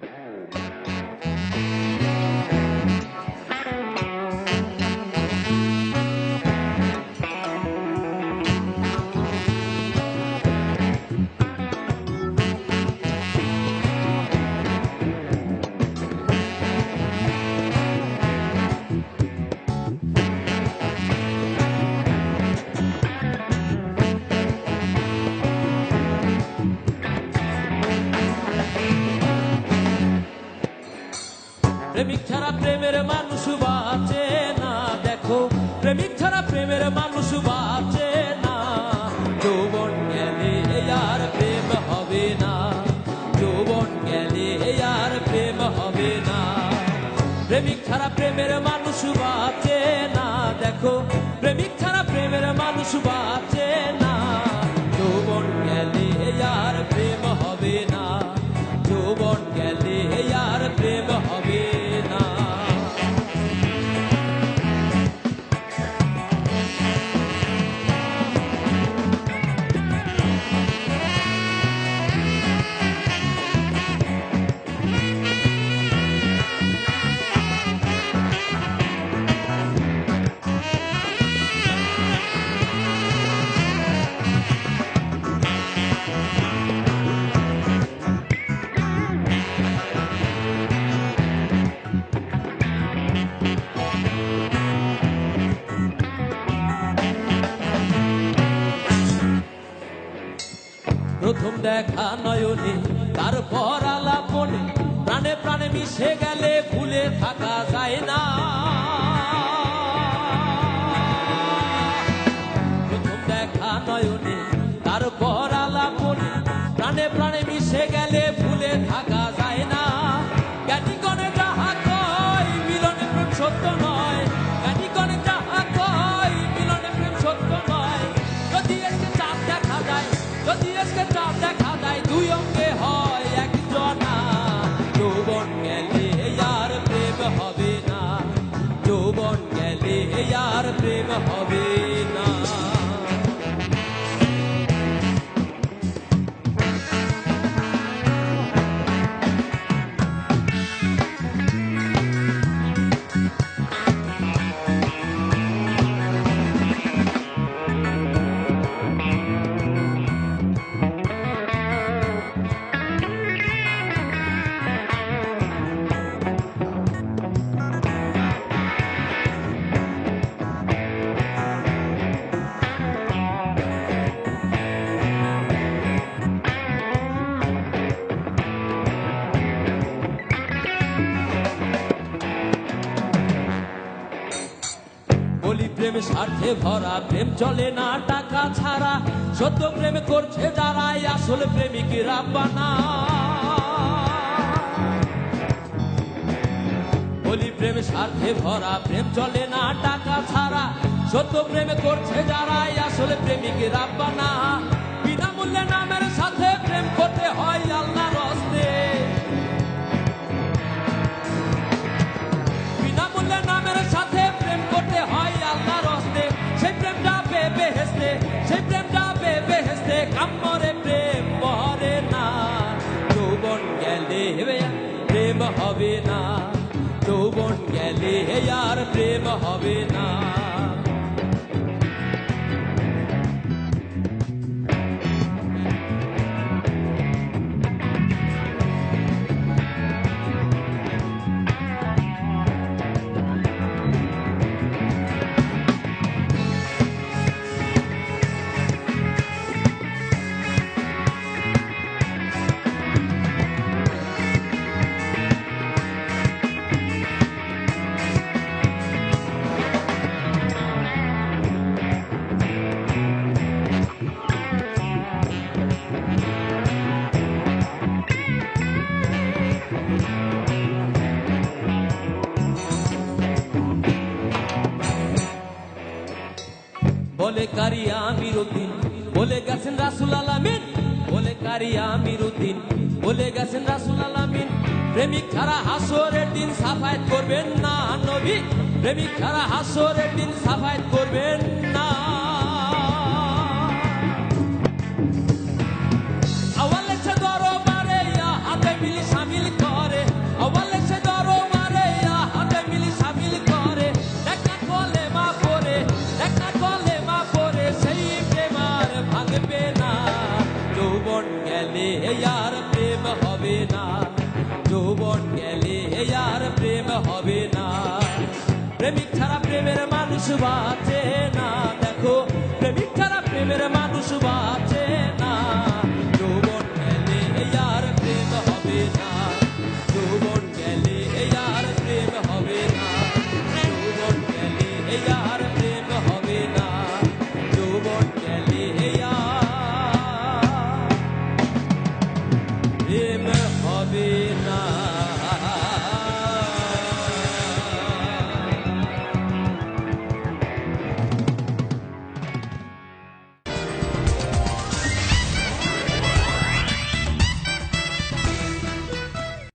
past. প্রেমের মানুষ বাঁচে না। দেখো, প্রেমিক ছাড়া প্রেমের মানুষ বাঁচে না। যৌবন গেলে আর প্রেম হবে না। যৌবন গেলে আর প্রেম হবে না। প্রেমিক ছাড়া প্রেমের মানুষ বাঁচে না। দেখো, প্রেমিক ছাড়া প্রেমের মানুষ বাঁচে না। প্রথম দেখা নয়নে, তারপর আলাপনে প্রাণে প্রাণে মিশে গেলে ভুলে থাকা যায় না। প্রথম দেখা নয়নে হবে প্রেম স্বার্থে ভরা, প্রেম চলে না টাকা ছাড়া। সত্য প্রেম করছে যারাই, আসল প্রেমিকেরা বানা বলি প্রেম স্বার্থে ভরা, প্রেম চলে না টাকা ছাড়া। সত্য প্রেম করছে যারাই হবে না। যৌবন গেলে আর প্রেম হবে না। বলে কারি আমির উদ্দিন বলে গেছেন রাসুল আলামিন, বলে কারি আমির উদ্দিন বলে গেছেন রাসুল আলামিন, প্রেমিক ছাড়া হাসরের দিন সাফায়াত করবেন না নবী, প্রেমিক ছাড়া হাসরের দিন সাফায়াত করবেন না। গেলে আর প্রেম হবে না। প্রেমিক ছাড়া প্রেমের মানুষ বাঁচে না। দেখো